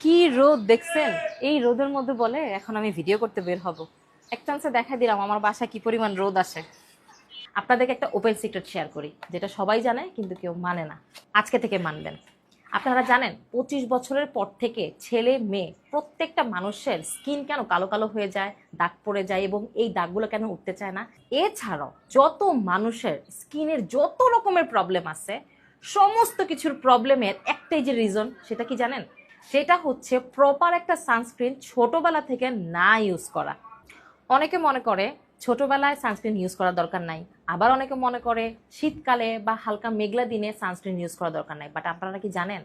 কি রোদ দেখছেন? এই রোদের মধ্যে বলে, এখন আমি ভিডিও করতে বের হব। এক চান্সে দেখা দিলাম আমার বাসায় কি পরিমাণ রোদ আসে। আপনাদেরকে একটা ওপেন সিক্রেট শেয়ার করি, যেটা সবাই জানে কিন্তু কেউ মানে না। আজকে থেকে মানবেন। আপনারা জানেন, পঁচিশ বছরের পর থেকে ছেলে, মেয়ে, প্রত্যেকটা মানুষের স্কিন কেন কালো কালো হয়ে যায়, দাগ পড়ে যায় এবং এই দাগগুলো কেন উঠতে চায় না? এছাড়াও যত মানুষের স্কিনের যত রকমের প্রবলেম আছে, সমস্ত কিছুর প্রবলেমের একটাই যে রিজন সেটা কি জানেন? সেটা হচ্ছে প্রপার একটা সানস্ক্রিন ছোটোবেলা থেকে না ইউজ করা। অনেকে মনে করে ছোটোবেলায় সানস্ক্রিন ইউজ করা দরকার নাই, আবার অনেকে মনে করে শীতকালে বা হালকা মেঘলা দিনে সানস্ক্রিন ইউজ করা দরকার নাই। বাট আপনারা কি জানেন?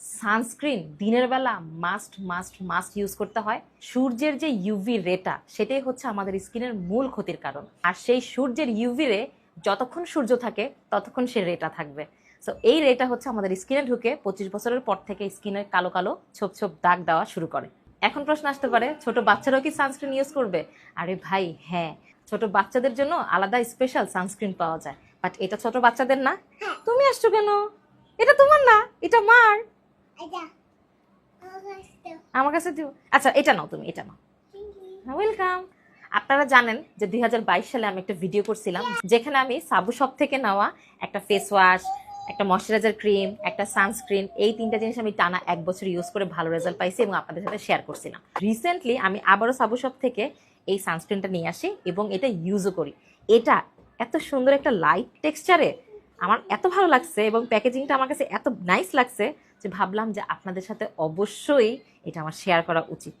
সানস্ক্রিন দিনের বেলা মাস্ট মাস্ট মাস্ট ইউজ করতে হয়। সূর্যের যে ইউভি রেটা সেটাই হচ্ছে আমাদের স্কিনের মূল ক্ষতির কারণ। আর সেই সূর্যের ইউভি রে যতক্ষণ সূর্য থাকে, ততক্ষণ সে রেটা থাকবে। সো এই রেটা হচ্ছে আমাদের স্কিনে ঢুকে পঁচিশ বছরের পর থেকে স্কিনের কালো কালো ছোপ ছোপ দাগ দেওয়া শুরু করে। এখন প্রশ্ন আসতে পারে ছোট বাচ্চারাও কি সানস্ক্রিন ইউজ করবে? আরে ভাই হ্যাঁ। ছোট বাচ্চাদের জন্য আলাদা স্পেশাল সানস্ক্রিন পাওয়া যায়। বাট এটা ছোট বাচ্চাদের না। তুমি আসছো কেন? এটা তোমার না এটা মার। আমার কাছে আমার কাছে দিও। আচ্ছা এটা নাও তুমি এটা নাও। ওয়েলকাম আপনারা জানেন যে দুই হাজার বাইশ সালে আমি একটা ভিডিও করছিলাম যেখানে আমি সাবু শপ থেকে নেওয়া একটা ফেস ওয়াশ একটা ময়শ্চারাইজার ক্রিম, একটা সানস্ক্রিন, এই তিনটা জিনিস আমি টানা এক বছর ইউজ করে ভালো রেজাল্ট পাইছি এবং আপনাদের সাথে শেয়ার করছিলাম। রিসেন্টলি আমি আবারও সাবু থেকে এই সানস্ক্রিনটা নিয়ে আসি এবং এটা ইউজও করি। এটা এত সুন্দর একটা লাইট টেক্সচারে আমার এত ভালো লাগছে এবং প্যাকেজিংটা আমার কাছে এত নাইস লাগছে যে ভাবলাম যে আপনাদের সাথে অবশ্যই এটা আমার শেয়ার করা উচিত।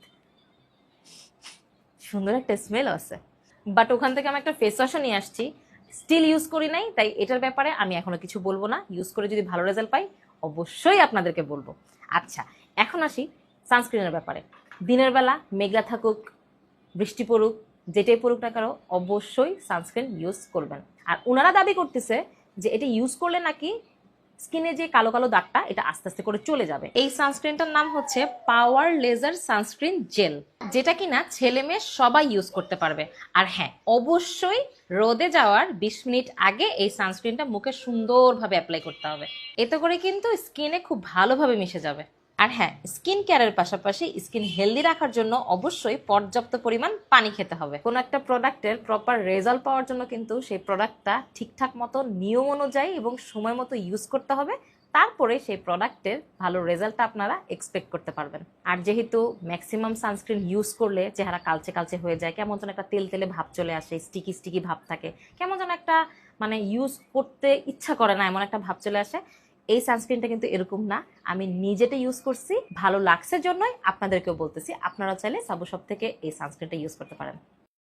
সুন্দর একটা স্মেল আছে। বাট ওখান থেকে আমি একটা ফেস ওয়াশও নিয়ে আসছি। স্টিল ইউজ করি নাই, তাই এটার ব্যাপারে আমি এখনও কিছু বলব না। ইউজ করে যদি ভালো রেজাল্ট পাই, অবশ্যই আপনাদেরকে বলব। আচ্ছা এখন আসি সানস্ক্রিনের ব্যাপারে। দিনের বেলা মেঘলা থাকুক, বৃষ্টি পড়ুক, যেটাই পড়ুক না কারও অবশ্যই সানস্ক্রিন ইউজ করবেন। আর ওনারা দাবি করতেছে যে এটা ইউজ করলে নাকি স্কিনে যে কালো কালো দাগটা, এটা আস্তে আস্তে করে চলে যাবে। এই সানস্ক্রিনটার নাম হচ্ছে পাওয়ার লেজার সানস্ক্রিন জেল, যেটা কিনা ছেলে মেয়ে সবাই ইউজ করতে পারবে। আর হ্যাঁ অবশ্যই রোদে যাওয়ার বিশ মিনিট আগে এই সানস্ক্রিনটা মুখে সুন্দরভাবে অ্যাপ্লাই করতে হবে। এতে করে কিন্তু স্কিনে খুব ভালোভাবে মিশে যাবে। আর হ্যাঁ স্কিন কেয়ারের পাশাপাশি স্কিন হেলদি রাখার জন্য অবশ্যই পর্যাপ্ত পরিমাণ পানি খেতে হবে। কোনো একটা প্রোডাক্টের প্রপার রেজাল্ট পাওয়ার জন্য কিন্তু সেই প্রোডাক্টটা ঠিকঠাক মতো নিয়ম অনুযায়ী এবং সময় মতো ইউজ করতে হবে। তারপরে সেই প্রোডাক্টের ভালো রেজাল্টটা আপনারা এক্সপেক্ট করতে পারবেন। আর যেহেতু ম্যাক্সিমাম সানস্ক্রিন ইউজ করলে চেহারা কালচে কালচে হয়ে যায়, কেমন যেন একটা তেল তেলে ভাব চলে আসে স্টিকি স্টিকি ভাব থাকে, কেমন যেন একটা মানে ইউজ করতে ইচ্ছা করে না, এমন একটা ভাব চলে আসে এই সানস্ক্রিনটা কিন্তু এরকম না। আমি নিজেটা ইউজ করছি, ভালো লাগছে জন্যই আপনাদেরকেও বলতেছি। আপনারা চাইলে সাবু সব থেকে এই সানস্ক্রিনটা ইউজ করতে পারেন।